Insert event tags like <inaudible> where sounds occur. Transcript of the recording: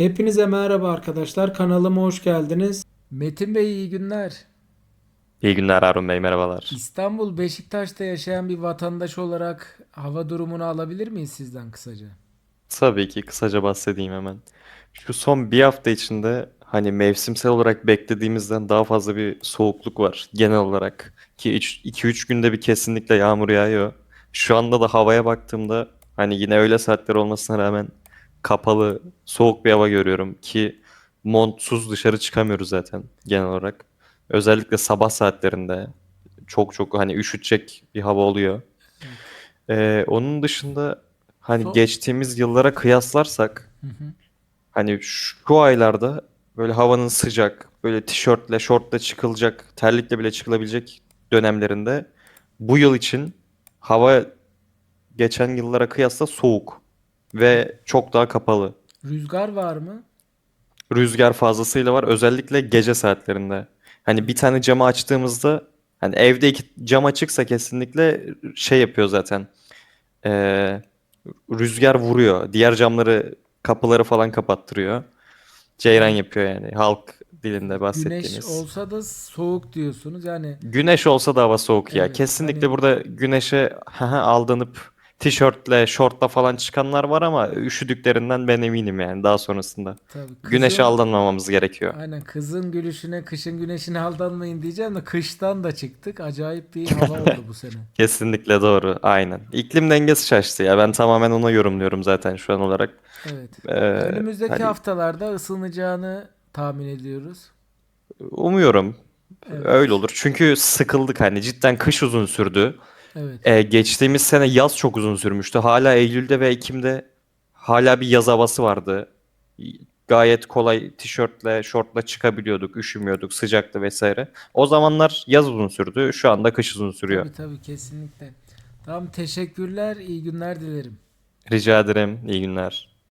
Hepinize merhaba arkadaşlar. Kanalıma hoş geldiniz. Metin Bey iyi günler. İyi günler Harun Bey, merhabalar. İstanbul Beşiktaş'ta yaşayan bir vatandaş olarak hava durumunu alabilir miyiz sizden kısaca? Tabii ki kısaca bahsedeyim hemen. Şu son bir hafta içinde hani mevsimsel olarak beklediğimizden daha fazla bir soğukluk var genel olarak. Ki 2-3 günde bir kesinlikle yağmur yağıyor. Şu anda da havaya baktığımda hani yine öğle saatler olmasına rağmen kapalı, soğuk bir hava görüyorum ki montsuz dışarı çıkamıyoruz zaten genel olarak. Özellikle sabah saatlerinde çok çok hani üşütecek bir hava oluyor. Ee, onun dışında hani So- geçtiğimiz yıllara kıyaslarsak Hı hı. hani şu aylarda böyle havanın sıcak, böyle tişörtle, şortla çıkılacak, terlikle bile çıkılabilecek dönemlerinde bu yıl için hava geçen yıllara kıyasla soğuk ve çok daha kapalı. Rüzgar var mı? Rüzgar fazlasıyla var özellikle gece saatlerinde. Hani bir tane camı açtığımızda hani evde iki cam açıksa kesinlikle şey yapıyor zaten. Ee, rüzgar vuruyor. Diğer camları, kapıları falan kapattırıyor. Ceyran yapıyor yani halk dilinde Güneş bahsettiğimiz. olsa da soğuk diyorsunuz. Yani Güneş olsa da hava soğuk ya. Evet, Kesinlikle hani- burada güneşe <laughs> aldanıp tişörtle, şortla falan çıkanlar var ama üşüdüklerinden ben eminim yani daha sonrasında. tabii Güneşe kızın- aldanmamamız gerekiyor. Aynen kızın gülüşüne, kışın güneşine aldanmayın diyeceğim de kıştan da çıktık. Acayip bir hava <laughs> oldu bu sene. Kesinlikle doğru. Aynen. İklim dengesi şaştı ya. Ben tamamen ona yorumluyorum zaten şu an olarak. Evet. Ee, Önümüzdeki hani haftalarda ısınacağını tahmin ediyoruz. umuyorum Evet. öyle olur. Çünkü sıkıldık hani cidden kış uzun sürdü. Evet. Ee, geçtiğimiz sene yaz çok uzun sürmüştü. Hala Eylül'de ve Ekim'de hala bir yaz havası vardı. Gayet kolay tişörtle, şortla çıkabiliyorduk, üşümüyorduk, sıcaktı vesaire. O zamanlar yaz uzun sürdü. Şu anda kış uzun sürüyor. Tabii tabii kesinlikle. Tamam teşekkürler. iyi günler dilerim. Rica ederim. İyi günler.